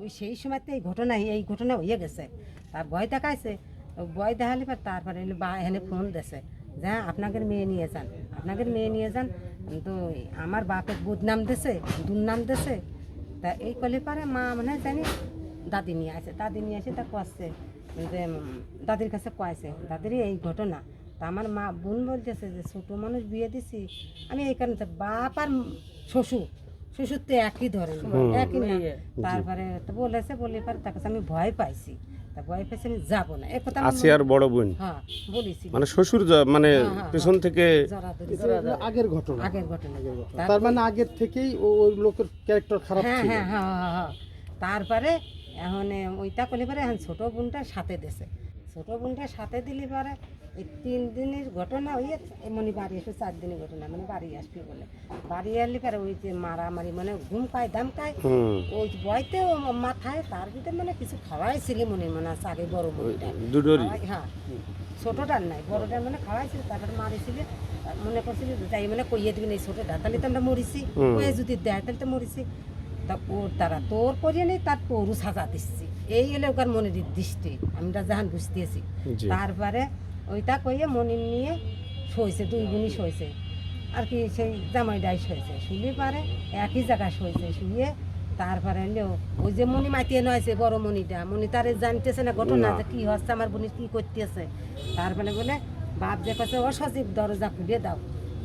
ওই সেই সময়তে এই ঘটনা এই ঘটনা হয়ে গেছে। তার ভয় দেখাইছে। ভয় দেখালে পর তারপরে বা এখানে ফোন দেছে যে, আপনাদের মেয়ে নিয়ে যান, আপনাদের মেয়ে নিয়ে যান। তো আমার বাপের বদনাম দেছে, দুর্নাম দেছে। তা এই কলে পারে মা মানে জানি দাদি নিয়ে আসে। দাদি নিয়ে আসে তা কষছে যে, দাদির কাছে কয়েছে দাদিরই এই ঘটনা। তা আমার মা বোন বলতেছে যে, ছোটো মানুষ বিয়ে দিছি। আমি এই কারণে বাপ আর শ্বশুর শ্বশুর তো একই ধরে একই না তারপরে বলেছে বলে পারে তার কাছে আমি ভয় পাইছি। ভয় পাইছি আমি যাব না। এ কথা আসি আর বড় বোন। হ্যাঁ বলেছি। মানে শ্বশুর যা- মানে হ্যাঁ, পেছন থেকে আগের ঘটনা। আগের ঘটনা। তার মানে আগের থেকেই ও- ওই লোকের ক্যারেক্টার খারাপ হ্যাঁ ছিল। হ্যাঁ হ্যাঁ হ্যাঁ, হ্যাঁ। তারপরে এখন ওইটা করলে পরে এখন ছোটো বোনটা সাথে দেছে ছোটো বোনটা সাথে দিলি পরে। এই তিন দিনের ঘটনা ওই এমনি বাড়ি এসে চার দিনের ঘটনা মানে বাড়ি আসবি বলে। বাড়ি আসলি পরে ওই যে মারামারি মানে ঘুম খায় দাম খায়। ওই বয়তে মাথায় তার ভিতরে মানে কিছু খাওয়াইছিলি মনে মনে আগে বড় বোনটা। হ্যাঁ। ছোটটার নাই বড়টার মানে খাওয়াইছিল তারপরে মারিছিল। মনে করছিল যে তাই মানে কইয়ে দিবি না ছোটটা তাহলে তো আমরা মরিছি। কয়ে যদি দেয় তাহলে তো মরিছি। তা ওর তারা তোর করিয়ে নেই তার তোরও সাজা দিচ্ছি। এই হলে ওকার মনের দৃষ্টি আমরা যাহান বুঝতেছি। তারপরে ওইটা কইয়ে মনির নিয়ে শোয়েছে দুই বোনই শোয়েছে। আর কি সেই জামাইটাই শোয়েছে শুলি পারে একই জায়গায় শোয়েছে শুয়ে তারপরে হলো ওই যে মনি মাতিয়ে নয়ছে বড় মনিটা। মনি তারে জানতেছে না ঘটনা। যে কি হচ্ছে আমার বোনের কি করতেছে। তারপরে বলে বাপ যে কাছে ও সজীব দরজা খুলে দাও।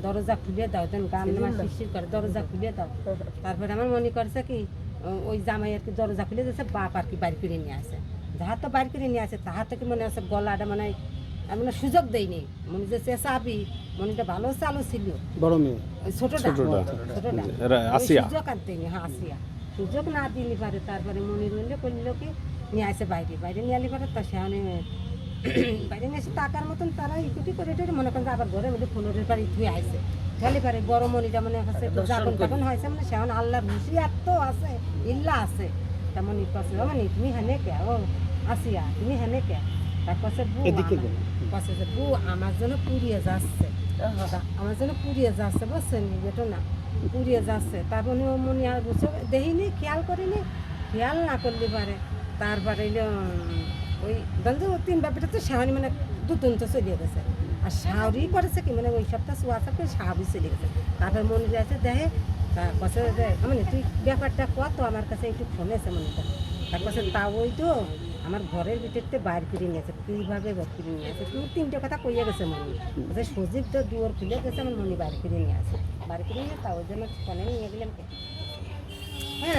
দরজা খুলে দাও তখন গান আমার শিরশির করে দরজা খুলে দাও। তারপরে আমার মনে করছে কি ওই জামাই আর কি দরজা খুলে দিয়েছে বাপ আর কি বাড়ি করে নিয়ে আসে। যাহা তো বাড়ি করে নিয়ে আসে তাহা থেকে মনে আছে গলাটা মানে আর মানে সুযোগ দেয়নি মনে যে সে চাবি মনিটা ভালো চালু ছিল। বড় মেয়ে। ছোটটা ছোটটা। আসিয়া। সুযোগ আনতেনি হ্যাঁ আসিয়া। সুযোগ না দিলি পারে তারপরে মনির মনে করল কি নিয়ে আসে বাইরে। বাইরে নিয়ে আলি পারে তা সেখানে বাইরে এসে টাকার মতন তারা ইকুটি করে টেরে মনে করেন আবার ঘরে মধ্যে ফোনের বাড়ি ধুয়ে আইছে। খালি পারে বড় মনিটা মনে কাছে যখন তখন হয়েছে মানে সেখন আল্লাহর হুঁশিয়ার তো আছে ইল্লা আছে। তা মনির কাছে ও মনি তুমি হেনে কে? ও আসিয়া তুমি হেনে কে? তার কাছে বউ কাছে যে বউ আমার জন্য পুড়িয়ে যাচ্ছে। আমার জন্য পুড়িয়ে যাচ্ছে বুঝছেন বেটো না পুড়িয়ে যাচ্ছে। তারপর উনি মনে আর বুঝছ দেখিনি খেয়াল করিনি। খেয়াল না করলে পারে। তারপরে ওই যে তিন ব্যাপারটা তো শাহরি মানে দুতুন তো চলে গেছে। আর শাহরি করেছে কি মানে ওই সপ্তাহ সোয়াশা করে শাহরি চলে গেছে। তারপর মনে আছে দেখে তা কাছে যে মানে তুই ব্যাপারটা কত আমার কাছে একটু ফোনেছে মনে তার কাছে তা ওই তো আমার ঘরের ভিতরতে বাইর করে নিয়েছে কীভাবে বের করে নিয়ে আসে তুমি তিনটে কথা কইয়া গেছে মনি যে সজীব তো দুয়ার খুলে গেছে, আমার মনি বাইর করে নিয়ে আসে। বাইর করে নিয়ে তা ওই জন্য ফোনে নিয়ে গেলাম।